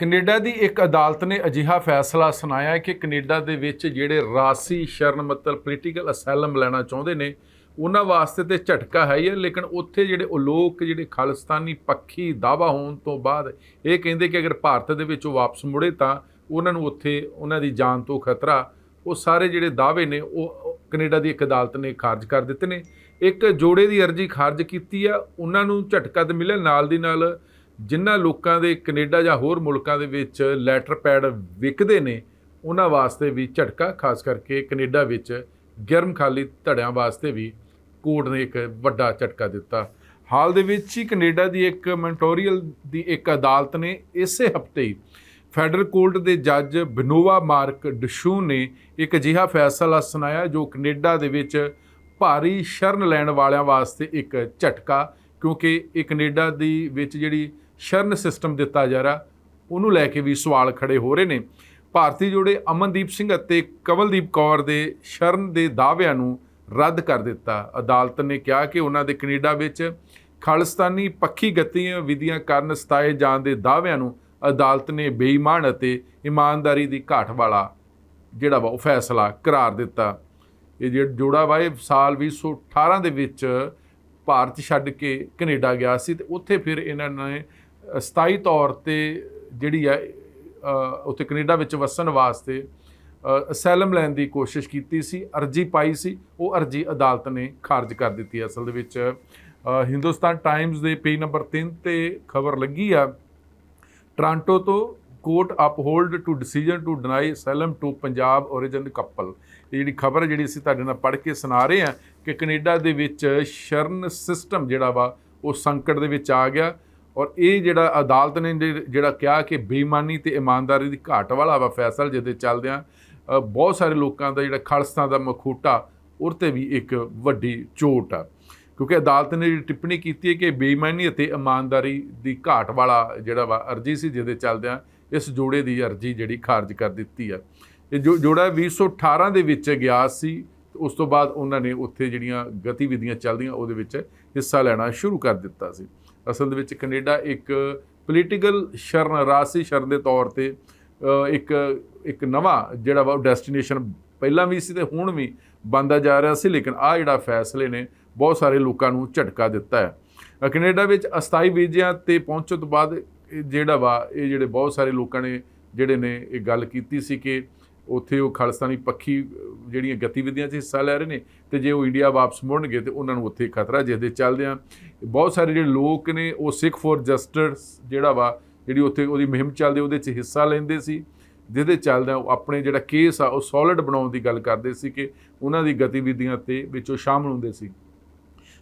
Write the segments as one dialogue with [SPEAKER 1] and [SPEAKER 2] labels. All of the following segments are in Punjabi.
[SPEAKER 1] ਕੈਨੇਡਾ ਦੀ ਇੱਕ ਅਦਾਲਤ ਨੇ ਅਜਿਹਾ ਫੈਸਲਾ ਸੁਣਾਇਆ ਕਿ ਕੈਨੇਡਾ ਦੇ ਵਿੱਚ ਜਿਹੜੇ ਰਾਸੀ ਸ਼ਰਨ ਮਤਲਬ ਪੋਲੀਟੀਕਲ ਅਸਾਈਲਮ ਲੈਣਾ ਚਾਹੁੰਦੇ ਨੇ, ਉਹਨਾਂ ਵਾਸਤੇ ਤੇ ਝਟਕਾ ਹੈ ਹੀ ਹੈ, ਲੇਕਿਨ ਉੱਥੇ ਜਿਹੜੇ ਉਹ ਲੋਕ ਜਿਹੜੇ ਖਾਲਿਸਤਾਨੀ ਪੱਖੀ ਦਾਵਾ ਹੋਣ ਤੋਂ ਬਾਅਦ ਇਹ ਕਹਿੰਦੇ ਕਿ ਅਗਰ ਭਾਰਤ ਦੇ ਵਿੱਚ ਉਹ ਵਾਪਸ ਮੁੜੇ ਤਾਂ ਉਹਨਾਂ ਨੂੰ ਉੱਥੇ ਉਹਨਾਂ ਦੀ ਜਾਨ ਤੋਂ ਖਤਰਾ, ਉਹ ਸਾਰੇ ਜਿਹੜੇ ਦਾਅਵੇ ਨੇ, ਉਹ ਕੈਨੇਡਾ ਦੀ ਇੱਕ ਅਦਾਲਤ ਨੇ ਖਾਰਜ ਕਰ ਦਿੱਤੇ ਨੇ। ਇੱਕ ਜੋੜੇ ਦੀ ਅਰਜ਼ੀ ਖਾਰਜ ਕੀਤੀ ਆ, ਉਹਨਾਂ ਨੂੰ ਝਟਕਾ ਤੇ ਮਿਲਿਆ, ਨਾਲ ਦੀ ਨਾਲ ਜਿਨ੍ਹਾਂ ਲੋਕਾਂ ਦੇ ਕੈਨੇਡਾ ਜਾਂ ਹੋਰ ਮੁਲਕਾਂ ਦੇ ਵਿੱਚ ਲੈਟਰ ਪੈਡ ਵਿਕਦੇ ਨੇ, ਉਹਨਾਂ ਵਾਸਤੇ ਵੀ ਝਟਕਾ, ਖਾਸ ਕਰਕੇ ਕੈਨੇਡਾ ਵਿੱਚ ਗਰਮ ਖਾਲੀ ਧੜਿਆਂ ਵਾਸਤੇ ਵੀ ਕੋਰਟ ਨੇ ਇੱਕ ਵੱਡਾ ਝਟਕਾ ਦਿੱਤਾ। ਹਾਲ ਦੇ ਵਿੱਚ ਹੀ ਕੈਨੇਡਾ ਦੀ ਇੱਕ ਮੈਂਟੋਰੀਅਲ ਦੀ ਇੱਕ ਅਦਾਲਤ ਨੇ ਇਸੇ ਹਫ਼ਤੇ ਹੀ ਫੈਡਰਲ ਕੋਰਟ ਦੇ ਜੱਜ ਬਨੋਵਾ ਮਾਰਕ ਡਸ਼ੂ ਨੇ ਇੱਕ ਅਜਿਹਾ ਫੈਸਲਾ ਸੁਣਾਇਆ ਜੋ ਕੈਨੇਡਾ ਦੇ ਵਿੱਚ ਭਾਰੀ ਸ਼ਰਨ ਲੈਣ ਵਾਲਿਆਂ ਵਾਸਤੇ ਇੱਕ ਝਟਕਾ, ਕਿਉਂਕਿ ਇਹ ਕੈਨੇਡਾ ਦੀ ਵਿੱਚ ਜਿਹੜੀ ਸ਼ਰਨ ਸਿਸਟਮ ਦਿੱਤਾ ਜਾ ਰਿਹਾ। ਉਹਨੂੰ ਲੈ ਕੇ ਵੀ ਸਵਾਲ ਖੜੇ ਹੋ ਰਹੇ ਨੇ। ਭਾਰਤੀ ਜੋੜੇ ਅਮਨਦੀਪ ਸਿੰਘ ਅਤੇ ਕਵਲਦੀਪ ਕੌਰ ਦੇ ਸ਼ਰਨ ਦੇ ਦਾਅਵਿਆਂ ਨੂੰ ਰੱਦ ਕਰ ਦਿੱਤਾ। ਅਦਾਲਤ ਨੇ ਕਿਹਾ ਕਿ ਉਹਨਾਂ ਦੇ ਕੈਨੇਡਾ ਵਿੱਚ ਖਾਲਿਸਤਾਨੀ ਪੱਖੀ ਗਤੀਆਂ ਵਿਧੀਆਂ ਕਾਰਨ ਸਤਾਏ ਜਾਣ ਦੇ ਦਾਅਵਿਆਂ ਨੂੰ ਅਦਾਲਤ ਨੇ ਬੇਈਮਾਨ ਅਤੇ ਇਮਾਨਦਾਰੀ ਦੀ ਘਾਟ ਵਾਲਾ ਜਿਹੜਾ ਵਾ ਉਹ ਫੈਸਲਾ ਕਰਾਰ ਦਿੱਤਾ। ਇਹ ਜਿਹੜਾ ਜੋੜਾ ਵਾ, ਇਹ ਸਾਲ 2018 ਦੇ ਵਿੱਚ ਭਾਰਤ ਛੱਡ ਕੇ ਕੈਨੇਡਾ ਗਿਆ ਸੀ ਤੇ ਉੱਥੇ ਫਿਰ ਇਹਨਾਂ ਨੇ ਸਥਾਈ ਤੌਰ ਤੇ ਜਿਹੜੀ ਹੈ ਉੱਥੇ ਕੈਨੇਡਾ ਵਿੱਚ ਵਸਣ ਵਾਸਤੇ ਅਸੈਲਮ ਲੈਣ ਦੀ ਕੋਸ਼ਿਸ਼ ਕੀਤੀ ਸੀ, ਅਰਜੀ ਪਾਈ ਸੀ, ਉਹ ਅਰਜੀ ਅਦਾਲਤ ਨੇ ਖਾਰਜ ਕਰ ਦਿੱਤੀ ਅਸਲ ਦੇ ਵਿੱਚ ਹਿੰਦੁਸਤਾਨ ਟਾਈਮਜ਼ ਦੇ ਪੇਜ ਨੰਬਰ 3 ਤੇ ਖਬਰ ਲੱਗੀ ਆ, ਟ੍ਰਾਂਟੋ ਤੋਂ court uphold to decision to deny asylum to Punjab origin couple ਇਹ ਜਿਹੜੀ ਖਬਰ ਜਿਹੜੀ ਅਸੀਂ ਤੁਹਾਡੇ ਨਾਲ ਪੜ੍ਹ ਕੇ ਸੁਣਾ ਰਹੇ ਹਾਂ ਕਿ ਕੈਨੇਡਾ ਦੇ ਵਿੱਚ ਸ਼ਰਨ ਸਿਸਟਮ ਜਿਹੜਾ ਵਾ, ਉਹ ਸੰਕਟ ਦੇ ਵਿੱਚ ਆ ਗਿਆ। ਔਰ ਇਹ ਜਿਹੜਾ ਅਦਾਲਤ ਨੇ ਜੇ- ਜਿਹੜਾ ਕਿਹਾ ਕਿ ਬੇਈਮਾਨੀ ਤੇ ਇਮਾਨਦਾਰੀ ਦੀ ਘਾਟ ਵਾਲਾ ਵਾ ਫੈਸਲਾ ਜਿਹਦੇ ਚੱਲਦਿਆਂ ਬਹੁਤ ਸਾਰੇ ਲੋਕਾਂ ਦਾ ਜਿਹੜਾ ਖਾਲਸਾ ਦਾ ਮਖੂਟਾ ਉਹ ਤੇ ਵੀ ਇੱਕ ਵੱਡੀ ਚੋਟ ਆ। ਕਿਉਂਕਿ ਅਦਾਲਤ ਨੇ ਜਿਹੜੀ ਟਿੱਪਣੀ ਕੀਤੀ ਹੈ ਕਿ ਬੇਈਮਾਨੀ ਅਤੇ ਇਮਾਨਦਾਰੀ ਦੀ ਘਾਟ ਵਾਲਾ ਜਿਹੜਾ ਵਾ ਅਰਜੀ ਸੀ ਜਿਹਦੇ ਚੱਲਦਿਆਂ ਇਸ ਜੋੜੇ ਦੀ ਅਰਜੀ ਜਿਹੜੀ ਖਾਰਜ ਕਰ ਦਿੱਤੀ ਆ। ਇਹ ਜੋ ਜੋੜਾ 2018 ਦੇ ਵਿੱਚ ਗਿਆ ਸੀ ਤੇ ਉਸ ਤੋਂ ਬਾਅਦ ਉਹਨਾਂ ਨੇ ਉੱਥੇ ਜਿਹੜੀਆਂ ਗਤੀਵਿਧੀਆਂ ਚੱਲਦੀਆਂ ਉਹਦੇ ਵਿੱਚ ਹਿੱਸਾ ਲੈਣਾ ਸ਼ੁਰੂ ਕਰ ਦਿੱਤਾ ਸੀ। ਅਸਲ ਦੇ ਵਿੱਚ ਕੈਨੇਡਾ ਇੱਕ ਪੋਲੀਟੀਕਲ ਸ਼ਰਨ ਰਾਸੀ ਸ਼ਰਨ ਦੇ ਤੌਰ ਤੇ ਇੱਕ ਇੱਕ ਨਵਾਂ ਜਿਹੜਾ ਵਾ ਡੈਸਟੀਨੇਸ਼ਨ ਪਹਿਲਾਂ ਵੀ ਸੀ ਤੇ ਹੁਣ ਵੀ ਬਣਦਾ ਜਾ ਰਿਹਾ ਸੀ ਲੇਕਿਨ ਆ ਜਿਹੜਾ ਫੈਸਲੇ ਨੇ ਬਹੁਤ ਸਾਰੇ ਲੋਕਾਂ ਨੂੰ ਝਟਕਾ ਦਿੱਤਾ ਹੈ। ਅ, ਕੈਨੇਡਾ ਵਿੱਚ ਅਸਥਾਈ ਵੀਜ਼ਿਆਂ ਤੇ ਪਹੁੰਚਣ ਤੋਂ ਬਾਅਦ ਇਹ ਜਿਹੜਾ ਵਾ ਇਹ ਜਿਹੜੇ ਬਹੁਤ ਸਾਰੇ ਲੋਕਾਂ ਨੇ ਜਿਹੜੇ ਨੇ ਇਹ ਗੱਲ ਕੀਤੀ ਸੀ ਕਿ ਉੱਥੇ ਉਹ ਖਾਲਿਸਤਾਨੀ ਪੱਖੀ ਜਿਹੜੀਆਂ ਗਤੀਵਿਧੀਆਂ 'ਚ ਹਿੱਸਾ ਲੈ ਰਹੇ ਨੇ ਤੇ ਜੇ ਉਹ ਇੰਡੀਆ ਵਾਪਸ ਮੁੜਨਗੇ ਤੇ ਉਹਨਾਂ ਨੂੰ ਉੱਥੇ ਖਤਰਾ ਜਿਸ ਦੇ ਚੱਲਦਿਆਂ ਬਹੁਤ ਸਾਰੇ ਜਿਹੜੇ ਲੋਕ ਨੇ, ਉਹ ਸਿੱਖ ਫੋਰ ਜਸਟਿਸ ਜਿਹੜਾ ਵਾ, ਜਿਹੜੀ ਉੱਥੇ ਉਹਦੀ ਮੁਹਿੰਮ ਚੱਲਦੀ, ਉਹਦੇ 'ਚ ਹਿੱਸਾ ਲੈਂਦੇ ਸੀ। ਜਿਹਦੇ ਚੱਲਦਿਆਂ ਉਹ ਆਪਣੇ ਜਿਹੜਾ ਕੇਸ ਆ, ਉਹ ਸੋਲਿਡ ਬਣਾਉਣ ਦੀ ਗੱਲ ਕਰਦੇ ਸੀ ਕਿ ਉਹਨਾਂ ਦੀ ਗਤੀਵਿਧੀਆਂ ਤੇ ਵਿੱਚੋਂ ਸ਼ਾਮਲ ਹੁੰਦੇ ਸੀ।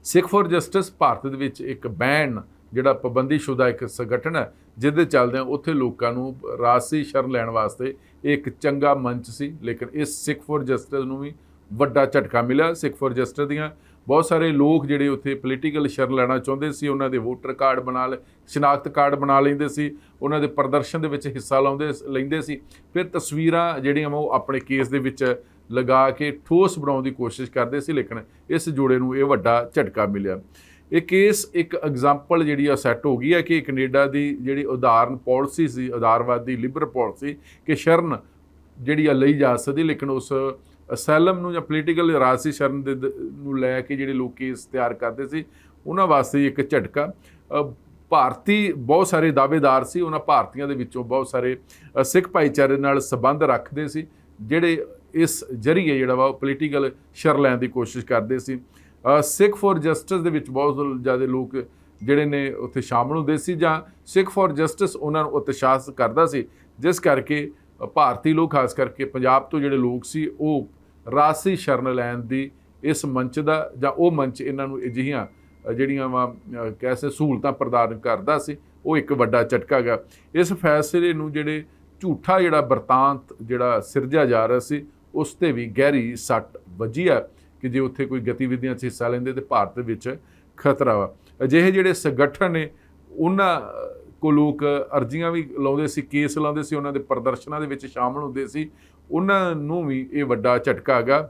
[SPEAKER 1] ਸਿੱਖ ਫੋਰ ਜਸਟਿਸ ਭਾਰਤ ਦੇ ਵਿੱਚ ਇੱਕ ਬੈਨ, ਜਿਹੜਾ ਪਾਬੰਦੀਸ਼ੁਦਾ ਇੱਕ ਸੰਗਠਨ ਹੈ ਜਿਹਦੇ ਚੱਲਦਿਆਂ ਉੱਥੇ ਲੋਕਾਂ ਨੂੰ ਰਾਸੀ ਸ਼ਰਨ ਲੈਣ ਵਾਸਤੇ ਇੱਕ ਚੰਗਾ ਮੰਚ ਸੀ, ਲੇਕਿਨ ਇਸ ਸਿੱਖ ਫੋਰ ਜਸਟਿਸ ਨੂੰ ਵੀ ਵੱਡਾ ਝਟਕਾ ਮਿਲਿਆ। ਸਿੱਖ ਫੋਰ ਜਸਟਿਸ ਦੀਆਂ ਬਹੁਤ ਸਾਰੇ ਲੋਕ ਜਿਹੜੇ ਉੱਥੇ ਪੋਲੀਟੀਕਲ ਸ਼ਰਨ ਲੈਣਾ ਚਾਹੁੰਦੇ ਸੀ, ਉਹਨਾਂ ਦੇ ਵੋਟਰ ਕਾਰਡ ਬਣਾ ਲੈ ਸ਼ਨਾਖਤ ਕਾਰਡ ਬਣਾ ਲੈਂਦੇ ਸੀ, ਉਹਨਾਂ ਦੇ ਪ੍ਰਦਰਸ਼ਨ ਦੇ ਵਿੱਚ ਹਿੱਸਾ ਲਾਉਂਦੇ ਲੈਂਦੇ ਸੀ। ਫਿਰ ਤਸਵੀਰਾਂ ਜਿਹੜੀਆਂ ਵਾ ਉਹ ਆਪਣੇ ਕੇਸ ਦੇ ਵਿੱਚ ਲਗਾ ਕੇ ਠੋਸ ਬਣਾਉਣ ਦੀ ਕੋਸ਼ਿਸ਼ ਕਰਦੇ ਸੀ, ਲੇਕਿਨ ਇਸ ਜੋੜੇ ਨੂੰ ਇਹ ਵੱਡਾ ਝਟਕਾ ਮਿਲਿਆ। ਇਹ ਕੇਸ ਇੱਕ ਐਗਜ਼ਾਮਪਲ ਜਿਹੜੀ ਆ ਸੈੱਟ ਹੋ ਗਈ ਹੈ ਕਿ ਕੈਨੇਡਾ ਦੀ ਜਿਹੜੀ ਉਦਾਹਰਨ ਪਾਲਿਸੀ ਸੀ, ਉਦਾਰਵਾਦੀ ਲਿਬਰਲ ਪਾਲਿਸੀ ਕਿ ਸ਼ਰਨ ਜਿਹੜੀ ਆ ਲਈ ਜਾ ਸਕਦੀ, ਲੇਕਿਨ ਉਸ ਅਸੈਲਮ ਨੂੰ ਜਾਂ ਪੋਲੀਟੀਕਲ ਰਾਜਸੀ ਸ਼ਰਨ ਦੇ ਦ- ਨੂੰ ਲੈ ਕੇ ਜਿਹੜੇ ਲੋਕ ਕੇਸ ਤਿਆਰ ਕਰਦੇ ਸੀ, ਉਹਨਾਂ ਵਾਸਤੇ ਇੱਕ ਝਟਕਾ। ਭਾਰਤੀ ਬਹੁਤ ਸਾਰੇ ਦਾਅਵੇਦਾਰ ਸੀ, ਉਹਨਾਂ ਭਾਰਤੀਆਂ ਦੇ ਵਿੱਚੋਂ ਬਹੁਤ ਸਾਰੇ ਸਿੱਖ ਭਾਈਚਾਰੇ ਨਾਲ ਸੰਬੰਧ ਰੱਖਦੇ ਸੀ, ਜਿਹੜੇ ਇਸ ਜਰੀਏ ਜਿਹੜਾ ਵਾ ਉਹ ਪੋਲੀਟੀਕਲ ਸ਼ਰ ਲੈਣ ਦੀ ਕੋਸ਼ਿਸ਼ ਕਰਦੇ ਸੀ। ਸਿੱਖ ਫੋਰ ਜਸਟਿਸ ਦੇ ਵਿੱਚ ਬਹੁਤ ਜ਼ਿਆਦਾ ਲੋਕ ਜਿਹੜੇ ਨੇ ਉੱਥੇ ਸ਼ਾਮਲ ਹੁੰਦੇ ਸੀ ਜਾਂ ਸਿੱਖ ਫੋਰ ਜਸਟਿਸ ਉਹਨਾਂ ਨੂੰ ਉਤਸ਼ਾਹਿਤ ਕਰਦਾ ਸੀ, ਜਿਸ ਕਰਕੇ ਭਾਰਤੀ ਲੋਕ, ਖਾਸ ਕਰਕੇ ਪੰਜਾਬ ਤੋਂ ਜਿਹੜੇ ਲੋਕ ਸੀ, ਉਹ ਰਾਸੀ ਸ਼ਰਨ ਲੈਣ ਦੀ ਇਸ ਮੰਚ ਦਾ ਜਾਂ ਉਹ ਮੰਚ ਇਹਨਾਂ ਨੂੰ ਅਜਿਹੀਆਂ ਜਿਹੜੀਆਂ ਵਾ ਕੈਸੇ ਸਹੂਲਤਾਂ ਪ੍ਰਦਾਨ ਕਰਦਾ ਸੀ, ਉਹ ਇੱਕ ਵੱਡਾ ਝਟਕਾ ਗਾ ਇਸ ਫੈਸਲੇ ਨੂੰ ਜਿਹੜੇ ਝੂਠਾ ਜਿਹੜਾ ਵਰਤਾਂਤ ਜਿਹੜਾ ਸਿਰਜਿਆ ਜਾ ਰਿਹਾ ਸੀ, ਉਸ ਤੇ ਵੀ ਗਹਿਰੀ ਸੱਟ ਵੱਜੀ ਆ ਕਿ ਜੇ ਉੱਥੇ ਕੋਈ ਗਤੀਵਿਧੀਆਂ 'ਚ ਹਿੱਸਾ ਲੈਂਦੇ ਤੇ ਭਾਰਤ ਦੇ ਵਿੱਚ ਖਤਰਾ ਵਾ। ਅਜਿਹੇ ਜਿਹੜੇ ਸੰਗਠਨ ਨੇ ਉਹਨਾਂ ਕੋ ਲੋਕ ਅਰਜ਼ੀਆਂ ਵੀ ਲਾਉਂਦੇ ਸੀ ਕੇਸ ਲਾਉਂਦੇ ਸੀ ਉਹਨਾਂ ਦੇ ਪ੍ਰਦਰਸ਼ਨਾਂ ਦੇ ਵਿੱਚ ਸ਼ਾਮਲ ਹੁੰਦੇ ਸੀ। ਉਹਨਾਂ ਨੂੰ ਵੀ ਇਹ ਵੱਡਾ ਝਟਕਾ ਹੈਗਾ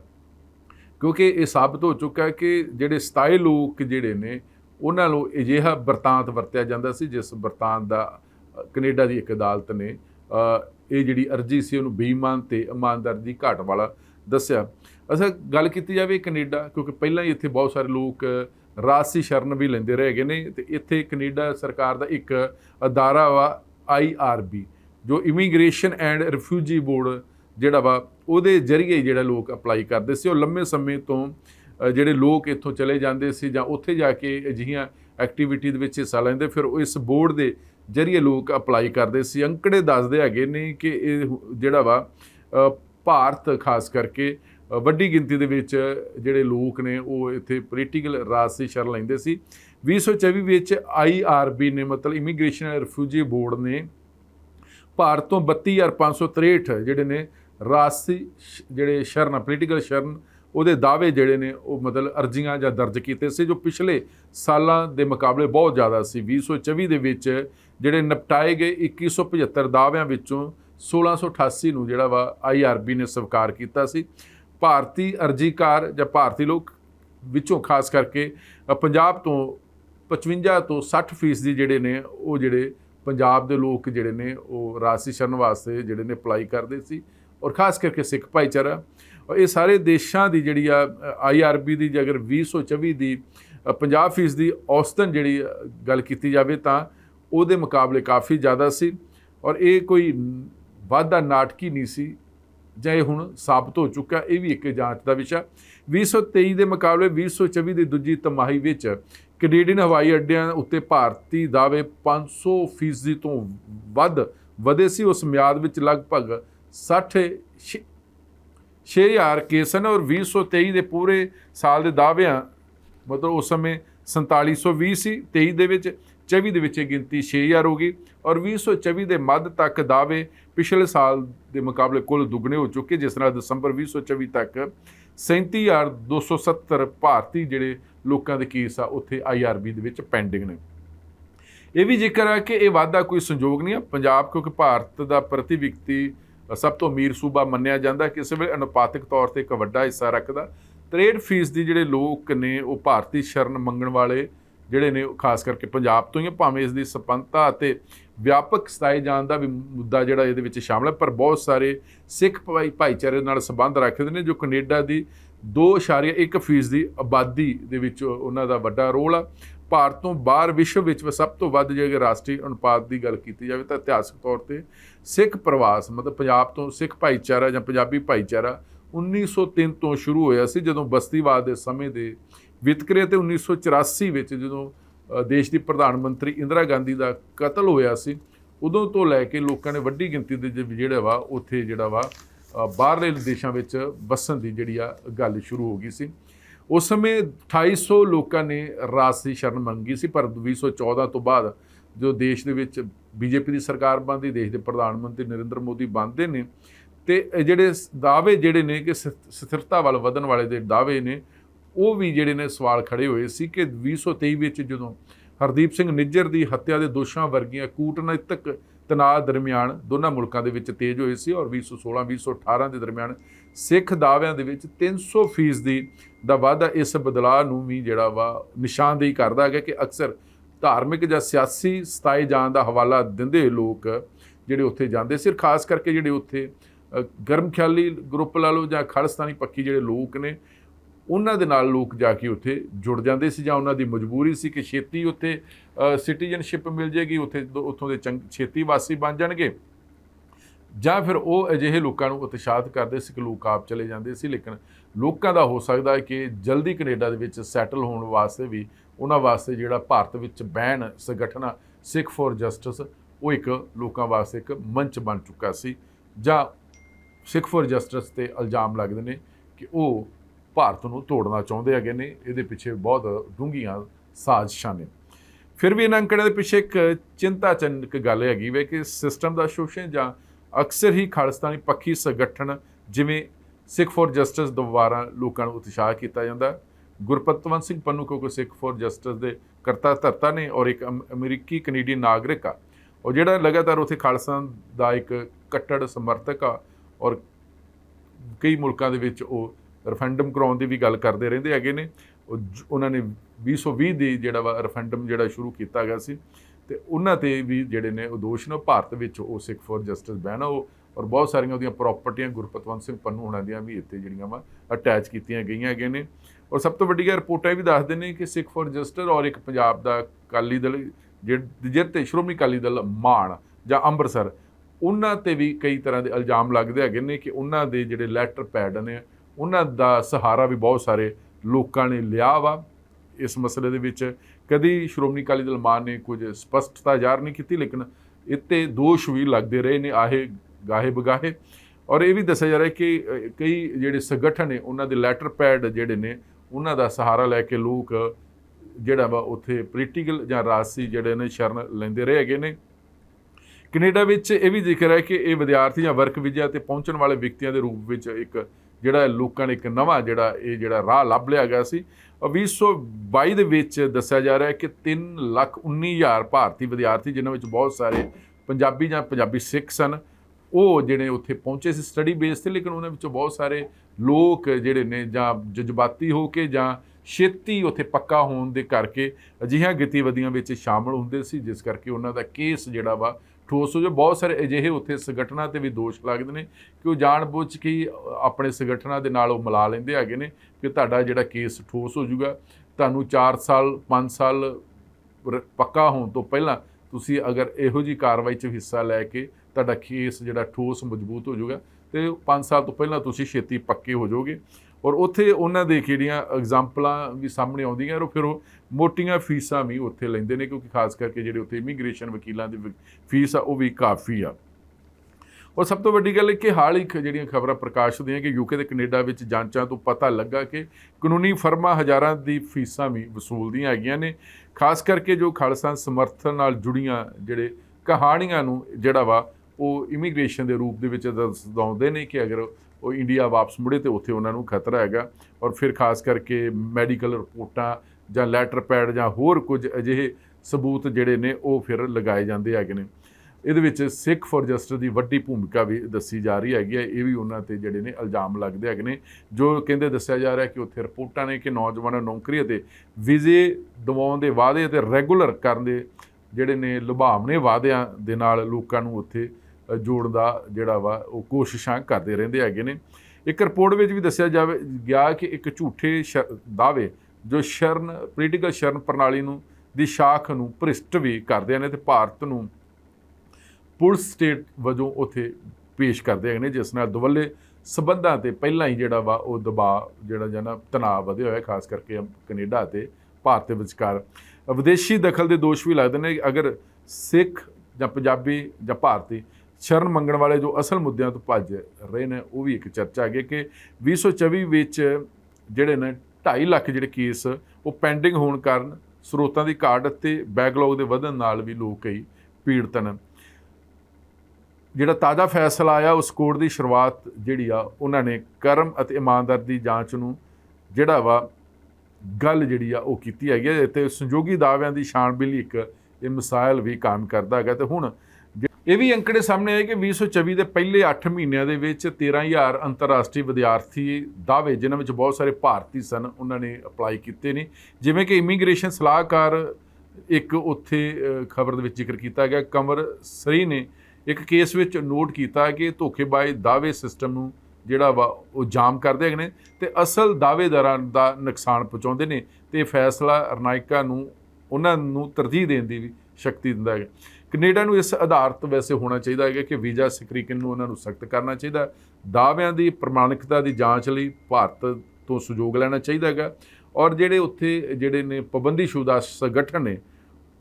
[SPEAKER 1] ਕਿਉਂਕਿ ਇਹ ਸਾਬਤ ਹੋ ਚੁੱਕਾ ਕਿ ਜਿਹੜੇ ਸਤਾਏ ਲੋਕ ਜਿਹੜੇ ਨੇ ਉਹਨਾਂ ਨੂੰ ਅਜਿਹਾ ਵਰਤਾਂਤ ਵਰਤਿਆ ਜਾਂਦਾ ਸੀ ਜਿਸ ਵਰਤਾਂਤ ਦਾ ਅ, ਕੈਨੇਡਾ ਦੀ ਇੱਕ ਅਦਾਲਤ ਨੇ ਇਹ ਜਿਹੜੀ ਅਰਜੀ ਸੀ ਉਹਨੂੰ ਬੇਈਮਾਨ ਤੇ ਇਮਾਨਦਾਰ ਦੀ ਘਾਟ ਵਾਲਾ ਦੱਸਿਆ। ਅਸਾਂ ਗੱਲ ਕੀਤੀ ਜਾਵੇ ਕੈਨੇਡਾ, ਕਿਉਂਕਿ ਪਹਿਲਾਂ ਹੀ ਇੱਥੇ ਬਹੁਤ ਸਾਰੇ ਲੋਕ ਰਾਜਸੀ ਸ਼ਰਨ ਵੀ ਲੈਂਦੇ ਰਹੇ ਹੈਗੇ ਨੇ ਤੇ ਇੱਥੇ ਕੈਨੇਡਾ ਸਰਕਾਰ ਦਾ ਇੱਕ ਅਦਾਰਾ ਵਾ ਆਈਆਰਬੀ ਜੋ ਇਮੀਗ੍ਰੇਸ਼ਨ ਐਂਡ ਰਿਫਿਊਜੀ ਬੋਰਡ ਜਿਹੜਾ ਵਾ, ਉਹਦੇ ਜ਼ਰੀਏ ਜਿਹੜਾ ਲੋਕ ਅਪਲਾਈ ਕਰਦੇ ਸੀ। ਉਹ ਲੰਮੇ ਸਮੇਂ ਤੋਂ ਜਿਹੜੇ ਲੋਕ ਇੱਥੋਂ ਚਲੇ ਜਾਂਦੇ ਸੀ ਜਾਂ ਉੱਥੇ ਜਾ ਕੇ ਅਜਿਹੀਆਂ ਐਕਟੀਵਿਟੀ ਦੇ ਵਿੱਚ ਹਿੱਸਾ ਲੈਂਦੇ, ਫਿਰ ਉਹ ਇਸ ਬੋਰਡ ਦੇ ਜ਼ਰੀਏ ਲੋਕ ਅਪਲਾਈ ਕਰਦੇ ਸੀ। ਅੰਕੜੇ ਦੱਸਦੇ ਹੈਗੇ ਨੇ ਕਿ ਇਹ ਜਿਹੜਾ ਵਾ ਭਾਰਤ, ਖਾਸ ਕਰਕੇ ਵੱਡੀ ਗਿਣਤੀ ਦੇ ਵਿੱਚ ਜਿਹੜੇ ਲੋਕ ਨੇ, ਉਹ ਇੱਥੇ ਪੋਲੀਟੀਕਲ ਰਾਜਸੀ ਸ਼ਰਨ ਲੈਂਦੇ ਸੀ। 2024 ਵਿੱਚ ਆਈਆਰਬੀ ਨੇ, ਮਤਲਬ ਇਮੀਗ੍ਰੇਸ਼ਨ ਐਂਡ ਰਿਫਿਊਜੀ ਬੋਰਡ ਨੇ ਭਾਰਤ ਤੋਂ 32563 ਜਿਹੜੇ ਨੇ ਰਾਜਸੀ ਸ਼- ਜਿਹੜੇ ਸ਼ਰਨ ਪੋਲੀਟੀਕਲ ਸ਼ਰਨ, ਉਹਦੇ ਦਾਅਵੇ ਜਿਹੜੇ ਨੇ, ਉਹ ਮਤਲਬ ਅਰਜ਼ੀਆਂ ਜਾਂ ਦਰਜ ਕੀਤੇ ਸੀ, ਜੋ ਪਿਛਲੇ ਸਾਲਾਂ ਦੇ ਮੁਕਾਬਲੇ ਬਹੁਤ ਜ਼ਿਆਦਾ ਸੀ। 2024 ਦੇ ਵਿੱਚ ਜਿਹੜੇ ਨਿਪਟਾਏ ਗਏ 2175 ਦਾਅਵਿਆਂ ਵਿੱਚੋਂ 1688 ਨੂੰ ਜਿਹੜਾ ਵਾ ਆਈਆਰਬੀ ਨੇ ਸਵੀਕਾਰ ਕੀਤਾ ਸੀ। ਭਾਰਤੀ ਅਰਜ਼ੀਕਾਰ ਜਾਂ ਭਾਰਤੀ ਲੋਕ ਵਿੱਚੋਂ ਖਾਸ ਕਰਕੇ ਪੰਜਾਬ ਤੋਂ 55 ਤੋਂ 60 ਫੀਸਦੀ ਜਿਹੜੇ ਨੇ ਉਹ ਜਿਹੜੇ ਪੰਜਾਬ ਦੇ ਲੋਕ ਜਿਹੜੇ ਨੇ ਉਹ ਰਾਸ਼ੀ ਸ਼ਰਨ ਵਾਸਤੇ ਜਿਹੜੇ ਨੇ ਅਪਲਾਈ ਕਰਦੇ ਸੀ ਔਰ ਖਾਸ ਕਰਕੇ ਸਿੱਖ ਭਾਈਚਾਰਾ। ਔਰ ਇਹ ਸਾਰੇ ਦੇਸ਼ਾਂ ਦੀ ਜਿਹੜੀ ਆ ਆਈਆਰਬੀ ਦੀ ਜੇ ਅਗਰ 2024 ਦੀ ਅ, 50 ਫੀਸ ਦੀ ਔਸਤਨ ਜਿਹੜੀ ਗੱਲ ਕੀਤੀ ਜਾਵੇ ਤਾਂ ਉਹਦੇ ਮੁਕਾਬਲੇ ਕਾਫੀ ਜ਼ਿਆਦਾ ਸੀ। ਔਰ ਇਹ ਕੋਈ ਵਾਧਾ ਨਾਟਕੀ ਨਹੀਂ ਸੀ, ਜਾਂ ਇਹ ਹੁਣ ਸਾਬਤ ਹੋ ਚੁੱਕਾ ਇਹ ਵੀ ਇੱਕ ਜਾਂਚ ਦਾ ਵਿਸ਼ਾ। 2023 ਦੇ ਮੁਕਾਬਲੇ 2024 ਦੀ ਦੂਜੀ ਤਿਮਾਹੀ ਵਿੱਚ ਕੈਨੇਡੀਅਨ ਹਵਾਈ ਅੱਡਿਆਂ ਉੱਤੇ ਭਾਰਤੀ ਦਾਅਵੇ 500 ਫੀਸਦੀ ਤੋਂ ਵੱਧ ਵਧੇ ਸੀ। ਉਸ ਮਿਆਦ ਵਿੱਚ ਲਗਭਗ 60 ਛੇ- 6000 ਕੇਸ ਹਨ ਔਰ 2023 ਦੇ ਪੂਰੇ ਸਾਲ ਦੇ ਦਾਅਵਿਆਂ, ਮਤਲਬ ਉਸ ਸਮੇਂ 4720 ਸੀ 23 ਦੇ ਵਿੱਚ 24 ਦੇ ਵਿੱਚ ਇਹ ਗਿਣਤੀ 6000 ਹੋ ਗਈ ਔਰ 2024 ਦੇ ਮੱਧ ਤੱਕ ਦਾਅਵੇ ਪਿਛਲੇ ਸਾਲ ਦੇ ਮੁਕਾਬਲੇ ਕੁੱਲ ਦੁੱਗਣੇ ਹੋ ਚੁੱਕੇ ਜਿਸ ਨਾਲ ਦਸੰਬਰ 2024 ਤੱਕ 37270 ਭਾਰਤੀ ਜਿਹੜੇ ਲੋਕਾਂ ਦੇ ਕੇਸ ਆ ਉੱਥੇ ਆਈਆਰਬੀ ਦੇ ਵਿੱਚ ਪੈਂਡਿੰਗ ਨੇ। ਇਹ ਵੀ ਜ਼ਿਕਰ ਆ ਕਿ ਇਹ ਵਾਧਾ ਕੋਈ ਸੰਜੋਗ ਨਹੀਂ ਆ। ਪੰਜਾਬ ਕਿਉਂਕਿ ਭਾਰਤ ਦਾ ਪ੍ਰਤੀ ਵਿਅਕਤੀ ਸਭ ਤੋਂ ਅਮੀਰ ਸੂਬਾ ਮੰਨਿਆ ਜਾਂਦਾ ਕਿਸੇ ਵੇਲੇ ਅਨੁਪਾਤਿਕ ਤੌਰ ਤੇ ਇੱਕ ਵੱਡਾ ਹਿੱਸਾ ਰੱਖਦਾ। 63% ਦੀ ਜਿਹੜੇ ਲੋਕ ਨੇ ਉਹ ਭਾਰਤੀ ਸ਼ਰਨ ਮੰਗਣ ਵਾਲੇ ਜਿਹੜੇ ਨੇ ਖਾਸ ਕਰਕੇ ਪੰਜਾਬ ਤੋਂ ਹੀ ਆ, ਭਾਵੇਂ ਇਸ ਦੀ ਸੰਪੰਨਤਾ ਅਤੇ ਵਿਆਪਕ ਸਤਾਏ ਜਾਣ ਦਾ ਵੀ ਮੁੱਦਾ ਜਿਹੜਾ ਇਹਦੇ ਵਿੱਚ ਸ਼ਾਮਲ ਹੈ, ਪਰ ਬਹੁਤ ਸਾਰੇ ਸਿੱਖ ਭਾਈ ਭਾਈਚਾਰੇ ਨਾਲ ਸੰਬੰਧ ਰੱਖਦੇ ਨੇ, ਜੋ ਕੈਨੇਡਾ ਦੀ 2.1 ਫੀਸ ਦੀ ਆਬਾਦੀ ਦੇ ਵਿੱਚ ਉਹਨਾਂ ਦਾ ਵੱਡਾ ਰੋਲ ਆ। ਭਾਰਤ ਤੋਂ ਬਾਹਰ ਵਿਸ਼ਵ ਵਿੱਚ ਸਭ ਤੋਂ ਵੱਧ ਜੇ ਰਾਸ਼ਟਰੀ ਅਨੁਪਾਤ ਦੀ ਗੱਲ ਕੀਤੀ ਜਾਵੇ ਤਾਂ ਇਤਿਹਾਸਕ ਤੌਰ ਤੇ ਸਿੱਖ ਪ੍ਰਵਾਸ, ਮਤਲਬ ਪੰਜਾਬ ਤੋਂ ਸਿੱਖ ਭਾਈਚਾਰਾ ਜਾਂ ਪੰਜਾਬੀ ਭਾਈਚਾਰਾ 1903 ਤੋਂ ਸ਼ੁਰੂ ਹੋਇਆ ਸੀ, ਜਦੋਂ ਬਸਤੀਵਾਦ ਦੇ ਸਮੇਂ ਦੇ ਵਿਤਕਰੇ ਤੇ 1984 ਵਿੱਚ ਜਦੋਂ ਦੇਸ਼ ਦੀ ਪ੍ਰਧਾਨ ਮੰਤਰੀ ਇੰਦਰਾ ਗਾਂਧੀ ਦਾ ਕਤਲ ਹੋਇਆ ਸੀ। ਉਦੋਂ ਤੋਂ ਲੈ ਕੇ ਲੋਕਾਂ ਨੇ ਵੱਡੀ ਗਿਣਤੀ ਦੇ ਜਿਹੜਾ ਵਾ, ਉੱਥੇ ਜਿਹੜਾ ਵਾ ਬਾਹਰਲੇ ਦੇਸ਼ਾਂ ਵਿੱਚ ਵਸਣ ਦੀ ਜਿਹੜੀ ਆ, ਗੱਲ ਸ਼ੁਰੂ ਹੋ ਗਈ ਸੀ। ਉਸ ਸਮੇਂ 2800 ਲੋਕਾਂ ਨੇ ਰਾਜਸੀ ਸ਼ਰਨ ਮੰਗੀ ਸੀ, ਪਰ 2014 ਤੋਂ ਬਾਅਦ ਜੋ ਦੇਸ਼ ਦੇ ਵਿੱਚ ਬੀਜੇਪੀ ਦੀ ਸਰਕਾਰ ਬਣਦੀ, ਦੇਸ਼ ਦੇ ਪ੍ਰਧਾਨ ਮੰਤਰੀ ਨਰਿੰਦਰ ਮੋਦੀ ਬਣਦੇ ਨੇ, ਤੇ ਜਿਹੜੇ ਦਾਅਵੇ ਜਿਹੜੇ ਨੇ ਕਿ ਸਥ- ਸਥਿਰਤਾ ਵੱਲ ਵਧਣ ਵਾਲੇ ਦੇ ਦਾਅਵੇ ਨੇ ਉਹ ਵੀ ਜਿਹੜੇ ਨੇ ਸਵਾਲ ਖੜੇ ਹੋਏ ਸੀ ਕਿ 2023 ਵਿੱਚ ਜਦੋਂ ਹਰਦੀਪ ਸਿੰਘ ਨਿੱਜਰ ਦੀ ਹੱਤਿਆ ਦੇ ਦੋਸ਼ਾਂ ਵਰਗੀਆਂ ਕੂਟਨੀਤਕ ਤਣਾਅ ਦਰਮਿਆਨ ਦੋਨਾਂ ਮੁਲਕਾਂ ਦੇ ਵਿੱਚ ਤੇਜ਼ ਹੋਏ ਸੀ ਔਰ 2016 2018 ਦੇ ਦਰਮਿਆਨ ਸਿੱਖ ਦਾਅਵਿਆਂ ਦੇ ਵਿੱਚ 300 ਫੀਸ ਦੀ ਦਾ ਵਾਧਾ ਇਸ ਬਦਲਾਅ ਨੂੰ ਵੀ ਜਿਹੜਾ ਵਾ ਨਿਸ਼ਾਨਦੇਹੀ ਕਰਦਾ ਹੈ ਕਿ ਅਕਸਰ ਧਾਰਮਿਕ ਜਾਂ ਸਿਆਸੀ ਸਤਾਏ ਜਾਣ ਦਾ ਹਵਾਲਾ ਦਿੰਦੇ ਲੋਕ ਜਿਹੜੇ ਉੱਥੇ ਜਾਂਦੇ ਸਿਰ ਖਾਸ ਕਰਕੇ ਜਿਹੜੇ ਉੱਥੇ ਗਰਮ ਖਿਆਲੀ ਗਰੁੱਪ ਲਾ ਲਓ ਜਾਂ ਖਾਲਿਸਤਾਨੀ ਪੱਖੀ ਜਿਹੜੇ ਲੋਕ ਨੇ ਉਹਨਾਂ ਦੇ ਨਾਲ ਲੋਕ ਜਾ ਕੇ ਉੱਥੇ ਜੁੜ ਜਾਂਦੇ ਸੀ ਜਾਂ ਉਹਨਾਂ ਦੀ ਮਜਬੂਰੀ ਸੀ ਕਿ ਛੇਤੀ ਉੱਥੇ ਸਿਟੀਜ਼ਨਸ਼ਿਪ ਮਿਲ ਜੇਗੀ, ਉੱਥੇ ਦੋ- ਉੱਥੋਂ ਦੇ ਚੰਗ, ਛੇਤੀ ਵਾਸੀ ਬਣ ਜਾਣਗੇ। ਜਾਂ ਫਿਰ ਉਹ ਅਜਿਹੇ ਲੋਕਾਂ ਨੂੰ ਉਤਸ਼ਾਹਿਤ ਕਰਦੇ ਸੀ ਕਿ ਲੋਕ ਆਪ ਚਲੇ ਜਾਂਦੇ ਸੀ, ਲੇਕਿਨ ਲੋਕਾਂ ਦਾ ਹੋ ਸਕਦਾ ਹੈ ਕਿ ਜਲਦੀ ਕੈਨੇਡਾ ਦੇ ਵਿੱਚ ਸੈਟਲ ਹੋਣ ਵਾਸਤੇ ਵੀ ਉਹਨਾਂ ਵਾਸਤੇ ਜਿਹੜਾ ਭਾਰਤ ਵਿੱਚ ਬੈਨ ਸੰਗਠਨ ਸਿੱਖ ਫੋਰ ਜਸਟਿਸ, ਉਹ ਇੱਕ ਲੋਕਾਂ ਵਾਸਤੇ ਇੱਕ ਮੰਚ ਬਣ ਚੁੱਕਾ ਸੀ। ਜਾਂ ਸਿੱਖ ਫੋਰ ਜਸਟਿਸ ਤੇ ਇਲਜ਼ਾਮ ਲੱਗਦੇ ਨੇ ਕਿ ਉਹ ਭਾਰਤ ਨੂੰ ਤੋੜਨਾ ਚਾਹੁੰਦੇ ਹੈਗੇ ਨੇ, ਇਹਦੇ ਪਿੱਛੇ ਬਹੁਤ ਡੂੰਘੀਆਂ ਸਾਜ਼ਿਸ਼ਾਂ ਨੇ। ਫਿਰ ਵੀ ਇਹਨਾਂ ਅੰਕੜਿਆਂ ਦੇ ਪਿੱਛੇ ਇੱਕ ਚਿੰਤਾਜਨਕ ਗੱਲ ਹੈਗੀ ਵੇ ਕਿ ਸਿਸਟਮ ਦਾ ਸ਼ੋਸ਼ਣ ਜਾਂ ਅਕਸਰ ਹੀ ਖਾਲਿਸਤਾਨੀ ਪੱਖੀ ਸੰਗਠਨ ਜਿਵੇਂ ਸਿੱਖ ਫੋਰ ਜਸਟਿਸ ਦੁਆਰਾ ਲੋਕਾਂ ਨੂੰ ਉਤਸ਼ਾਹ ਕੀਤਾ ਜਾਂਦਾ। ਗੁਰਪਤਵੰਤ ਸਿੰਘ ਪੰਨੂ ਕਿਉਂਕਿ ਸਿੱਖ ਫੋਰ ਜਸਟਿਸ ਦੇ ਕਰਤਾ ਧਰਤਾ ਨੇ ਔਰ ਇੱਕ ਅਮ- ਅਮਰੀਕੀ ਕੈਨੇਡੀਅਨ ਨਾਗਰਿਕ ਆ। ਉਹ ਜਿਹੜਾ ਲਗਾਤਾਰ ਉੱਥੇ ਖਾਲਸਾ ਦਾ ਇੱਕ ਕੱਟੜ ਸਮਰਥਕ ਆ ਔਰ ਕਈ ਮੁਲਕਾਂ ਦੇ ਵਿੱਚ ਉਹ ਰੈਫਰੈਂਡਮ ਕਰਾਉਣ ਦੀ ਵੀ ਗੱਲ ਕਰਦੇ ਰਹਿੰਦੇ ਹੈਗੇ ਨੇ। ਉਹ ਜ- ਉਹਨਾਂ ਨੇ 2020 ਦੀ ਜਿਹੜਾ ਵਾ ਰੈਫਰੈਂਡਮ ਜਿਹੜਾ ਸ਼ੁਰੂ ਕੀਤਾ ਗਿਆ ਸੀ ਤੇ ਉਹਨਾਂ ਤੇ ਵੀ ਜਿਹੜੇ ਨੇ ਉਹ ਦੋਸ਼ ਨੇ। ਉਹ ਭਾਰਤ ਵਿੱਚ ਉਹ ਸਿੱਖ ਫੋਰ ਜਸਟਿਸ ਬੈਨ ਉਹ ਔਰ ਬਹੁਤ ਸਾਰੀਆਂ ਉਹਦੀਆਂ ਪ੍ਰਾਪਰਟੀਆਂ ਗੁਰਪਤਵੰਤ ਸਿੰਘ ਪੰਨੂ ਹੋਣਾ ਦੀਆਂ ਵੀ ਇੱਥੇ ਜਿਹੜੀਆਂ ਵਾ ਅਟੈਚ ਕੀਤੀਆਂ ਗਈਆਂ ਹੈਗੀਆਂ ਨੇ। ਔਰ ਸਭ ਤੋਂ ਵੱਡੀ ਗੱਲ ਰਿਪੋਰਟਾਂ ਇਹ ਵੀ ਦੱਸਦੇ ਨੇ ਕਿ ਸਿੱਖ ਫੋਰ ਜਸਟਿਸ ਔਰ ਇੱਕ ਪੰਜਾਬ ਦਾ ਅਕਾਲੀ ਦਲ ਜਿਹਦੇ ਜਿਹਦੇ ਤੇ ਸ਼੍ਰੋਮਣੀ ਅਕਾਲੀ ਦਲ ਮਾਣ ਜਾਂ ਅੰਮ੍ਰਿਤਸਰ, ਉਹਨਾਂ ਤੇ ਵੀ ਕਈ ਤਰ੍ਹਾਂ ਦੇ ਇਲਜ਼ਾਮ ਲੱਗਦੇ ਹੈਗੇ ਨੇ ਕਿ ਉਹਨਾਂ ਦੇ ਜਿਹੜੇ ਲੈਟਰ ਪੈਡ ਨੇ ਉਹਨਾਂ ਦਾ ਸਹਾਰਾ ਵੀ ਬਹੁਤ ਸਾਰੇ ਲੋਕਾਂ ਨੇ ਲਿਆ ਵਾ ਇਸ ਮਸਲੇ ਦੇ ਵਿੱਚ। ਕਦੀ ਸ਼੍ਰੋਮਣੀ ਅਕਾਲੀ ਦਲ ਮਾਨ ਨੇ ਕੁਝ ਸਪਸ਼ਟਤਾ ਜ਼ਾਹਰ ਨਹੀਂ ਕੀਤੀ, ਲੇਕਿਨ ਇੱਥੇ ਦੋਸ਼ ਵੀ ਲੱਗਦੇ ਰਹੇ ਨੇ ਆਹੇ ਗਾਹੇ ਬਗਾਹੇ। ਔਰ ਇਹ ਵੀ ਦੱਸਿਆ ਜਾ ਰਿਹਾ ਕਿ ਕਈ ਜਿਹੜੇ ਸੰਗਠਨ ਨੇ, ਉਹਨਾਂ ਦੇ ਲੈਟਰ ਪੈਡ ਜਿਹੜੇ ਨੇ, ਉਹਨਾਂ ਦਾ ਸਹਾਰਾ ਲੈ ਕੇ ਲੋਕ ਜਿਹੜਾ ਵਾ ਉੱਥੇ ਪੋਲੀਟੀਕਲ ਜਾਂ ਰਾਜਸੀ ਜਿਹੜੇ ਨੇ ਸ਼ਰਨ ਲੈਂਦੇ ਰਹੇ ਹੈਗੇ ਨੇ। ਕੈਨੇਡਾ ਵਿੱਚ ਇਹ ਵੀ ਜ਼ਿਕਰ ਹੈ ਕਿ ਇਹ ਵਿਦਿਆਰਥੀ ਜਾਂ ਵਰਕ ਵੀਜ਼ਾ ਤੇ ਪਹੁੰਚਣ ਵਾਲੇ ਵਿਅਕਤੀਆਂ ਦੇ ਰੂਪ ਵਿੱਚ ਇੱਕ ਜਿਹੜਾ ਲੋਕਾਂ ਨੇ ਇੱਕ ਨਵਾਂ ਜਿਹੜਾ ਇਹ ਜਿਹੜਾ ਰਾਹ ਲੱਭ ਲਿਆ ਗਿਆ ਸੀ ਔਰ 2022 ਦੇ ਵਿੱਚ ਦੱਸਿਆ ਜਾ ਰਿਹਾ ਹੈ ਕਿ 3 ਲੱਖ 19 ਹਜ਼ਾਰ ਭਾਰਤੀ ਵਿਦਿਆਰਥੀ, ਜਿਨ੍ਹਾਂ ਵਿੱਚ ਬਹੁਤ ਸਾਰੇ ਪੰਜਾਬੀ ਜਾਂ ਪੰਜਾਬੀ ਸਿੱਖ ਸਨ, ਉਹ ਜਿਹੜੇ ਉੱਥੇ ਪਹੁੰਚੇ ਸੀ ਸਟੱਡੀ ਬੇਸ ਤੇ, ਲੇਕਿਨ ਉਹਨਾਂ ਵਿੱਚੋਂ ਬਹੁਤ ਸਾਰੇ ਲੋਕ ਜਿਹੜੇ ਨੇ ਜਾਂ ਜਜ਼ਬਾਤੀ ਹੋ ਕੇ ਜਾਂ ਛੇਤੀ ਉੱਥੇ ਪੱਕਾ ਹੋਣ ਦੇ ਕਰਕੇ ਅਜਿਹੀਆਂ ਗਤੀਵਿਧੀਆਂ ਵਿੱਚ ਸ਼ਾਮਲ ਹੁੰਦੇ ਸੀ, ਜਿਸ ਕਰਕੇ ਉਹਨਾਂ ਦਾ ਕੇਸ ਜਿਹੜਾ ਵਾ ਠੋਸ ਹੋ ਜਾ ਬਹੁਤ ਸਾਰੇ ਅਜਿਹੇ ਉੱਥੇ ਸੰਗਠਨਾਂ ਤੇ ਵੀ ਦੋਸ਼ ਲੱਗਦੇ ਨੇ ਕਿ ਉਹ ਜਾਣਬੁੱਝ ਕੇ ਆਪਣੇ ਸੰਗਠਨਾਂ ਦੇ ਨਾਲ ਉਹ ਮਿਲਾ ਲੈਂਦੇ ਹੈਗੇ ਨੇ ਕਿ ਤੁਹਾਡਾ ਜਿਹੜਾ ਕੇਸ ਠੋਸ ਹੋ ਜਾਊਗਾ। ਤੁਹਾਨੂੰ 4 ਸਾਲ 5 ਸਾਲ ਪੱਕਾ ਹੋਣ ਤੋਂ ਪਹਿਲਾਂ ਤੁਸੀਂ ਅਗਰ ਇਹੋ ਜੀ ਕਾਰਵਾਈ 'ਚ ਹਿੱਸਾ ਲੈ ਕੇ ਤੁਹਾਡਾ ਕੇਸ ਜਿਹੜਾ ਠੋਸ ਮਜ਼ਬੂਤ ਹੋ ਜਾਊਗਾ ਤੇ 5 ਸਾਲ ਤੋਂ ਪਹਿਲਾਂ ਤੁਸੀਂ ਛੇਤੀ ਪੱਕੇ ਹੋ ਜਾਓਗੇ। ਔਰ ਉੱਥੇ ਉਹਨਾਂ ਦੇ ਜਿਹੜੀਆਂ ਐਗਜ਼ਾਮਪਲਾਂ ਵੀ ਸਾਹਮਣੇ ਆਉਂਦੀਆਂ ਔਰ ਫਿਰ ਉਹ ਮੋਟੀਆਂ ਫੀਸਾਂ ਵੀ ਉੱਥੇ ਲੈਂਦੇ ਨੇ ਕਿਉਂਕਿ ਖਾਸ ਕਰਕੇ ਜਿਹੜੇ ਉੱਥੇ ਇਮੀਗ੍ਰੇਸ਼ਨ ਵਕੀਲਾਂ ਦੀ ਵ- ਫੀਸ ਆ, ਉਹ ਵੀ ਕਾਫੀ ਆ। ਔਰ ਸਭ ਤੋਂ ਵੱਡੀ ਗੱਲ ਇਹ ਕਿ ਹਾਲ ਹੀ ਖ- ਜਿਹੜੀਆਂ ਖਬਰਾਂ ਪ੍ਰਕਾਸ਼ ਹੁੰਦੀਆਂ ਕਿ ਯੂਕੇ ਤੇ ਕੈਨੇਡਾ ਵਿੱਚ ਜਾਂਚਾਂ ਤੋਂ ਪਤਾ ਲੱਗਾ ਕਿ ਕਾਨੂੰਨੀ ਫਰਮਾਂ ਹਜ਼ਾਰਾਂ ਦੀ ਫੀਸਾਂ ਵੀ ਵਸੂਲਦੀਆਂ ਹੈਗੀਆਂ ਨੇ, ਖਾਸ ਕਰਕੇ ਜੋ ਖਾਲਸਾ ਸਮਰਥਨ ਨਾਲ ਜੁੜੀਆਂ ਜਿਹੜੇ ਕਹਾਣੀਆਂ ਨੂੰ ਜਿਹੜਾ ਵਾ, ਉਹ ਇਮੀਗ੍ਰੇਸ਼ਨ ਦੇ ਰੂਪ ਦੇ ਵਿੱਚ ਦੱਸਦਾਉਂਦੇ ਨੇ ਕਿ ਅਗਰ ਉਹ ਇੰਡੀਆ ਵਾਪਸ ਮੁੜੇ ਤੇ ਉੱਥੇ ਉਹਨਾਂ ਨੂੰ ਖਤਰਾ ਹੈਗਾ। ਔਰ ਫਿਰ ਖਾਸ ਕਰਕੇ ਮੈਡੀਕਲ ਰਿਪੋਰਟਾਂ ਜਾਂ ਲੈਟਰ ਪੈਡ ਜਾਂ ਹੋਰ ਕੁਝ ਅਜਿਹੇ ਸਬੂਤ ਜਿਹੜੇ ਨੇ, ਉਹ ਫਿਰ ਲਗਾਏ ਜਾਂਦੇ ਹੈਗੇ ਨੇ। ਇਹਦੇ ਵਿੱਚ ਸਿੱਖ ਫॉर ਜਸਟਿਸ ਦੀ ਵੱਡੀ ਭੂਮਿਕਾ ਵੀ ਦੱਸੀ ਜਾ ਰਹੀ ਹੈਗੀ ਹੈ। ਇਹ ਵੀ ਉਹਨਾਂ ਤੇ ਜਿਹੜੇ ਨੇ ਇਲਜ਼ਾਮ ਲੱਗਦੇ ਹੈਗੇ ਨੇ। ਜੋ ਕਹਿੰਦੇ ਦੱਸਿਆ ਜਾ ਰਿਹਾ ਕਿ ਉੱਥੇ ਰਿਪੋਰਟਾਂ ਨੇ ਕਿ ਨੌਜਵਾਨਾਂ ਨੂੰ ਨੌਕਰੀ ਅਤੇ ਵੀਜ਼ੇ ਦਿਵਾਉਣ ਦੇ ਵਾਅਦੇ ਅਤੇ ਰੈਗੂਲਰ ਕਰਨ ਦੇ ਜਿਹੜੇ ਨੇ ਲੁਭਾਵਨੇ ਵਾਅਦਿਆਂ ਦੇ ਨਾਲ ਲੋਕਾਂ ਨੂੰ ਉੱਥੇ ਜੋੜਨ ਦਾ ਜਿਹੜਾ ਵਾ, ਉਹ ਕੋਸ਼ਿਸ਼ਾਂ ਕਰਦੇ ਰਹਿੰਦੇ ਹੈਗੇ ਨੇ। ਇੱਕ ਰਿਪੋਰਟ ਵਿੱਚ ਵੀ ਦੱਸਿਆ ਜਾਵੇ, ਗਿਆ ਕਿ ਇੱਕ ਝੂਠੇ ਸ਼- ਦਾਅਵੇ, ਜੋ ਸ਼ਰਨ ਪੋਲੀਟੀਕਲ ਸ਼ਰਨ ਪ੍ਰਣਾਲੀ ਨੂੰ, ਦੀ ਸ਼ਾਖ ਨੂੰ ਭ੍ਰਿਸ਼ਟ ਵੀ ਕਰਦੇ ਨੇ ਤੇ ਭਾਰਤ ਨੂੰ ਪੁਲਿਸ ਸਟੇਟ ਵਜੋਂ ਉਥੇ ਪੇਸ਼ ਕਰਦੇ ਹੈਗੇ ਨੇ, ਜਿਸ ਨਾਲ ਦੁਵੱਲੇ ਸਬੰਧਾਂ ਤੇ ਪਹਿਲਾਂ ਹੀ ਜਿਹੜਾ ਵਾ, ਉਹ ਦਬਾਅ, ਜਿਹੜਾ ਜਨਾ ਤਣਾਅ ਵਧਿਆ ਹੋਇਆ, ਖਾਸ ਕਰਕੇ ਕੈਨੇਡਾ ਤੇ ਭਾਰਤ ਦੇ ਵਿਚਕਾਰ। ਵਿਦੇਸ਼ੀ ਦਖਲ ਦੇ ਦੋਸ਼ ਵੀ ਲੱਗਦੇ ਨੇ, ਅਗਰ ਸਿੱਖ ਜਾਂ ਪੰਜਾਬੀ ਜਾਂ ਭਾਰਤੀ ਸ਼ਰਨ ਮੰਗਣ ਵਾਲੇ ਜੋ ਅਸਲ ਮੁੱਦਿਆਂ ਤੋਂ ਭੱਜ ਰਹੇ ਨੇ, ਉਹ ਵੀ ਇੱਕ ਚਰਚਾ ਹੈਗੀ ਕਿ 2024 ਵਿੱਚ ਜਿਹੜੇ ਨੇ 2.5 ਲੱਖ ਜਿਹੜੇ ਕੇਸ ਉਹ ਪੈਂਡਿੰਗ ਹੋਣ ਕਾਰਨ ਸਰੋਤਾਂ ਦੀ ਘਾਟ ਅਤੇ ਬੈਕਲੌਗ ਦੇ ਵਧਣ ਨਾਲ ਵੀ ਲੋਕ ਕਈ ਪੀੜਤ ਨੇ। ਜਿਹੜਾ ਤਾਜ਼ਾ ਫੈਸਲਾ ਆਇਆ, ਉਸ ਕੋਰਟ ਦੀ ਸ਼ੁਰੂਆਤ ਜਿਹੜੀ ਆ, ਉਹਨਾਂ ਨੇ ਕਰਮ ਅਤੇ ਇਮਾਨਦਾਰ ਦੀ ਜਾਂਚ ਨੂੰ ਜਿਹੜਾ ਵਾ ਗੱਲ ਜਿਹੜੀ ਆ, ਉਹ ਕੀਤੀ ਹੈਗੀ ਹੈ। ਤੇ ਸੰਜੋਗੀ ਦਾਅਵਿਆਂ ਦੀ ਛਾਣਬੀਨ ਇੱਕ ਇਹ ਮਿਸਾਈਲ ਵੀ ਕੰਮ ਕਰਦਾ ਹੈਗਾ। ਤੇ ਹੁਣ ਇਹ ਵੀ ਅੰਕੜੇ ਸਾਹਮਣੇ ਆਏ ਕਿ 2024 ਦੇ ਪਹਿਲੇ 8 ਮਹੀਨਿਆਂ ਦੇ ਵਿੱਚ 13000 ਅੰਤਰਰਾਸ਼ਟਰੀ ਵਿਦਿਆਰਥੀ ਦਾਅਵੇ, ਜਿਨ੍ਹਾਂ ਵਿੱਚ ਬਹੁਤ ਸਾਰੇ ਭਾਰਤੀ ਸਨ, ਉਹਨਾਂ ਨੇ ਅਪਲਾਈ ਕੀਤੇ ਨੇ। ਜਿਵੇਂ ਕਿ ਇਮੀਗ੍ਰੇਸ਼ਨ ਸਲਾਹਕਾਰ ਇੱਕ ਉੱਥੇ ਖਬਰ ਦੇ ਵਿੱਚ ਜ਼ਿਕਰ ਕੀਤਾ ਗਿਆ ਕਮਰ ਸਰੀ ਨੇ ਇੱਕ ਕੇਸ ਵਿੱਚ ਨੋਟ ਕੀਤਾ ਕਿ ਧੋਖੇਬਾਜ਼ ਦਾਅਵੇ ਸਿਸਟਮ ਨੂੰ ਜਿਹੜਾ ਵਾ, ਉਹ ਜਾਮ ਕਰਦੇ ਨੇ ਤੇ ਅਸਲ ਦਾਅਵੇਦਾਰਾਂ ਦਾ ਨੁਕਸਾਨ ਪਹੁੰਚਾਉਂਦੇ ਨੇ ਤੇ ਫੈਸਲਾ ਅਰਨਾਇਕਾ ਨੂੰ, ਉਹਨਾਂ ਨੂੰ ਤਰਜੀਹ ਦੇਣ ਦੀ ਵੀ ਸ਼ਕਤੀ ਦਿੰਦਾ ਹੈ ਕੈਨੇਡਾ ਨੂੰ ਇਸ ਆਧਾਰਿਤ ਵੈਸੇ ਹੋਣਾ ਚਾਹੀਦਾ ਹੈ ਕਿ ਵੀਜ਼ਾ ਸਕਰੀਨਿੰਗ ਨੂੰ ਉਹਨਾਂ ਨੂੰ ਸਖਤ ਕਰਨਾ ਚਾਹੀਦਾ ਦਾਅਵਿਆਂ ਦੀ, ਪ੍ਰਮਾਣਿਕਤਾ ਦੀ ਜਾਂਚ ਲਈ ਭਾਰਤ ਤੋਂ ਸਹਿਯੋਗ ਲੈਣਾ ਚਾਹੀਦਾ ਹੈਗਾ। ਔਰ ਜਿਹੜੇ ਉੱਥੇ ਜਿਹੜੇ ਨੇ ਪਾਬੰਦੀਸ਼ੁਦਾ ਸੰਗਠਨ ਨੇ,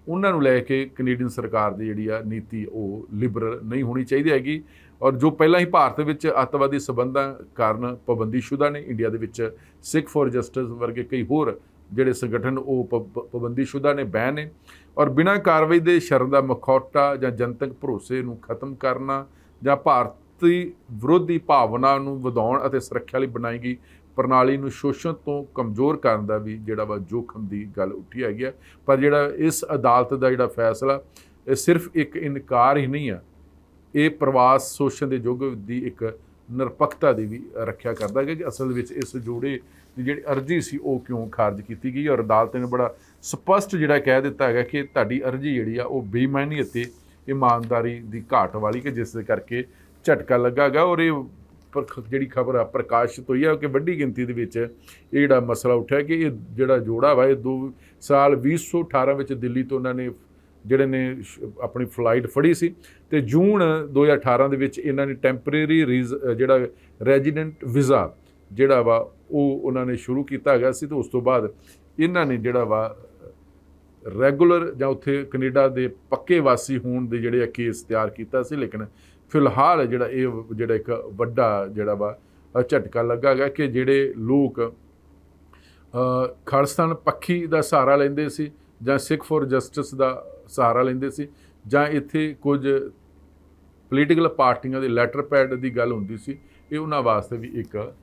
[SPEAKER 1] ਉਹਨਾਂ ਨੂੰ ਲੈ ਕੇ ਕੈਨੇਡੀਅਨ ਸਰਕਾਰ ਦੀ ਜਿਹੜੀ ਆ ਨੀਤੀ, ਉਹ ਲਿਬਰਲ ਨਹੀਂ ਹੋਣੀ ਚਾਹੀਦੀ ਹੈਗੀ। ਔਰ ਜੋ ਪਹਿਲਾਂ ਹੀ ਭਾਰਤ ਵਿੱਚ ਅੱਤਵਾਦੀ ਸਬੰਧਾਂ ਕਾਰਨ ਪਾਬੰਦੀਸ਼ੁਦਾ ਨੇ, ਇੰਡੀਆ ਦੇ ਵਿੱਚ ਸਿੱਖ ਫॉर ਜਸਟਿਸ ਵਰਗੇ ਕਈ ਹੋਰ ਜਿਹੜੇ ਸੰਗਠਨ, ਉਹ ਪਾਬੰਦੀਸ਼ੁਦਾ ਨੇ, ਬੈਨ ਨੇ ਔਰ ਬਿਨਾਂ ਕਾਰਵਾਈ ਦੇ ਸ਼ਰਨ ਦਾ ਮਖੌਟਾ ਜਾਂ ਜਨਤਕ ਭਰੋਸੇ ਨੂੰ ਖਤਮ ਕਰਨਾ ਜਾਂ ਭਾਰਤੀ ਵਿਰੋਧੀ ਭਾਵਨਾ ਨੂੰ ਵਧਾਉਣ ਅਤੇ ਸੁਰੱਖਿਆ ਲਈ ਬਣਾਈ ਗਈ ਪ੍ਰਣਾਲੀ ਨੂੰ ਸ਼ੋਸ਼ਣ ਤੋਂ ਕਮਜ਼ੋਰ ਕਰਨ ਦਾ ਵੀ ਜਿਹੜਾ ਵਾ ਜੋਖਮ ਦੀ ਗੱਲ ਉੱਠੀ ਹੈਗੀ ਆ। ਪਰ ਜਿਹੜਾ ਇਸ ਅਦਾਲਤ ਦਾ ਜਿਹੜਾ ਫੈਸਲਾ, ਇਹ ਸਿਰਫ ਇੱਕ ਇਨਕਾਰ ਹੀ ਨਹੀਂ ਆ, ਇਹ ਪ੍ਰਵਾਸ ਸ਼ੋਸ਼ਣ ਦੇ ਯੁੱਗ ਦੀ ਇੱਕ ਨਿਰਪੱਖਤਾ ਦੀ ਵੀ ਰੱਖਿਆ ਕਰਦਾ ਹੈ ਕਿ ਅਸਲ ਵਿੱਚ ਇਸ ਜੋੜੇ ਦੀ ਜਿਹੜੀ ਅਰਜ਼ੀ ਸੀ ਉਹ ਕਿਉਂ ਖਾਰਜ ਕੀਤੀ ਗਈ ਔਰ ਅਦਾਲਤ ਨੇ ਬੜਾ ਸਪਸ਼ਟ ਜਿਹੜਾ ਕਹਿ ਦਿੱਤਾ ਹੈਗਾ ਕਿ ਤੁਹਾਡੀ ਅਰਜ਼ੀ ਜਿਹੜੀ ਆ ਉਹ ਬੇਈਮਾਨੀ ਅਤੇ ਇਮਾਨਦਾਰੀ ਦੀ ਘਾਟ ਵਾਲੀ ਕਿ ਜਿਸ ਦੇ ਕਰਕੇ ਝਟਕਾ ਲੱਗਾਗਾ ਔਰ ਇਹ ਪਰ- ਜਿਹੜੀ ਖਬਰ ਆ ਪ੍ਰਕਾਸ਼ਿਤ ਹੋਈ ਆ ਕਿ ਵੱਡੀ ਗਿਣਤੀ ਦੇ ਵਿੱਚ ਇਹ ਜਿਹੜਾ ਮਸਲਾ ਉੱਠਿਆ ਕਿ ਇਹ ਜਿਹੜਾ ਜੋੜਾ ਵਾ ਇਹ ਦੋ ਸਾਲ 2018 ਵਿੱਚ ਦਿੱਲੀ ਤੋਂ ਉਹਨਾਂ ਨੇ ਜਿਹੜੇ ਨੇ ਸ਼- ਆਪਣੀ ਫਲਾਈਟ ਫੜੀ ਸੀ ਤੇ ਜੂਨ 2018 ਦੇ ਵਿੱਚ ਇਹਨਾਂ ਨੇ ਟੈਂਪਰੇਰੀ ਜਿਹੜਾ ਰੈਜ਼ੀਡੈਂਟ ਵੀਜ਼ਾ ਜਿਹੜਾ ਵਾ ਉਹ ਉਹਨਾਂ ਨੇ ਸ਼ੁਰੂ ਕੀਤਾ ਹੈਗਾ ਸੀ ਤੇ ਉਸ ਤੋਂ ਬਾਅਦ ਇਹਨਾਂ ਨੇ ਜਿਹੜਾ ਵਾ ਰੈਗੂਲਰ ਜਾਂ ਉੱਥੇ ਕੈਨੇਡਾ ਦੇ ਪੱਕੇ ਵਾਸੀ ਹੋਣ ਦੇ ਜਿਹੜੇ ਆ ਕੇਸ ਤਿਆਰ ਕੀਤਾ ਸੀ ਲੇਕਿਨ ਫਿਲਹਾਲ ਜਿਹੜਾ ਇਹ ਜਿਹੜਾ ਇੱਕ ਵੱਡਾ ਜਿਹੜਾ ਵਾ ਝਟਕਾ ਲੱਗਾ ਗਾ ਕਿ ਜਿਹੜੇ ਲੋਕ ਅ, ਖਾਲਿਸਤਾਨ ਪੱਖੀ ਦਾ ਸਹਾਰਾ ਲੈਂਦੇ ਸੀ ਜਾਂ ਸਿੱਖ ਫੋਰ ਜਸਟਿਸ ਦਾ ਸਹਾਰਾ ਲੈਂਦੇ ਸੀ ਜਾਂ ਇੱਥੇ ਕੁਝ ਪੋਲੀਟੀਕਲ ਪਾਰਟੀਆਂ ਦੇ ਲੈਟਰ ਪੈਡ ਦੀ ਗੱਲ ਹੁੰਦੀ ਸੀ, ਇਹ ਉਹਨਾਂ ਵਾਸਤੇ ਵੀ ਇੱਕ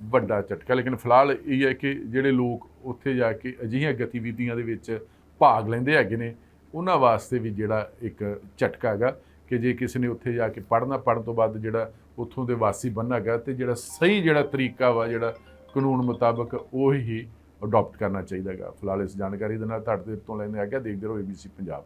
[SPEAKER 1] ਵੱਡਾ ਝਟਕਾ ਲੇਕਿਨ ਫਿਲਹਾਲ ਇਹ ਹੈ ਕਿ ਜਿਹੜੇ ਲੋਕ ਉੱਥੇ ਜਾ ਕੇ ਅਜਿਹੀਆਂ ਗਤੀਵਿਧੀਆਂ ਦੇ ਵਿੱਚ ਭਾਗ ਲੈਂਦੇ ਹੈਗੇ ਨੇ, ਉਹਨਾਂ ਵਾਸਤੇ ਵੀ ਜਿਹੜਾ ਇੱਕ ਝਟਕਾ ਹੈਗਾ ਕਿ ਜੇ ਕਿਸੇ ਨੇ ਉੱਥੇ ਜਾ ਕੇ ਪੜ੍ਹਨਾ, ਪੜ੍ਹਨ ਤੋਂ ਬਾਅਦ ਜਿਹੜਾ ਉੱਥੋਂ ਦੇ ਵਾਸੀ ਬਣਨਾਗਾ ਤੇ ਜਿਹੜਾ ਸਹੀ ਜਿਹੜਾ ਤਰੀਕਾ ਵਾ, ਜਿਹੜਾ ਕਾਨੂੰਨ ਮੁਤਾਬਕ ਉਹ ਹੀ ਅਡਾਪਟ ਕਰਨਾ ਚਾਹੀਦਾ ਹੈਗਾ। ਫਿਲਹਾਲ ਇਸ ਜਾਣਕਾਰੀ ਦੇ ਨਾਲ ਤੁਹਾਡੇ ਤੋਂ ਲੈਣੇ ਆ ਗਿਆ ਦੇਖਦੇ ਰਹੋ ABC ਪੰਜਾਬ।